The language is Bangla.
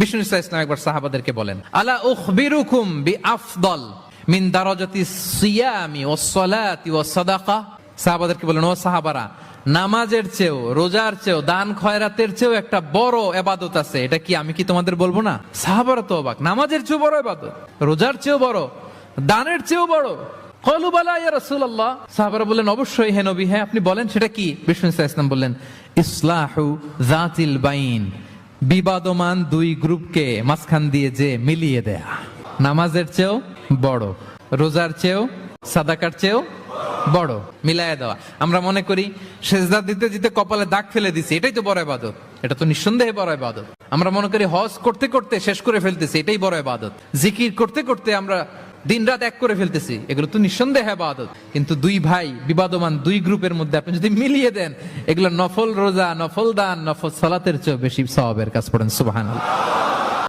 বিষ্ণু ইসলাম একবার সাহাবাদেরকে বলেন, আলা উখবিরুকুম বি আফদল মিন দারাজাতি সিয়ামি ওয়াস সালাতি ওয়াস সাদাকা? সাহাবাদেরকে বলেন, ও সাহাবারা, নামাজের চেয়েও, রোজার চেয়েও, দান খয়রাতের চেয়েও একটা বড় এবাদত আছে। এটা কি আমি কি তোমাদের বলব না? সাহাবারা তো অবাক, নামাজের চেয়েও বড় এবাদত, রোজার চেয়েও বড়, দানের চেয়েও বড়? কলু বালা ইয়া রাসূলুল্লাহ। সাহাবারা বললেন, অবশ্যই হে নবী হ্যাঁ আপনি বলেন সেটা কি? বিষ্ণু ইসলাম বললেন, ইসলাহু জাতিল বাইন। বিবাদমান দুই গ্রুপকে মাঝখান দিয়ে যে মিলিয়ে দেয়া। নামাজের চেয়েও বড়, রোজার চেয়েও, সাদাকার চেয়েও বড় মিলায় দেওয়া। আমরা মনে করি, সেজদা দিতে দিতে কপালে দাগ ফেলে দিছি, এটাই তো বড় ইবাদত। এটা তো নিঃসন্দেহে বড় ইবাদত। আমরা মনে করি হজ করতে করতে শেষ করে ফেলতেছি, এটাই বড় ইবাদত। জিকির করতে করতে আমরা দিন রাত এক করে ফেলতেছি। এগুলো তো নিঃসন্দেহে আবাদত। কিন্তু দুই ভাই, বিবাদমান দুই গ্রুপের মধ্যে আপনি যদি মিলিয়ে দেন, এগুলো নফল রোজা, নফল দান, নফল সালাতের চেয়ে বেশি সবাবের কাজ পড়েন, সুবহানাল্লাহ।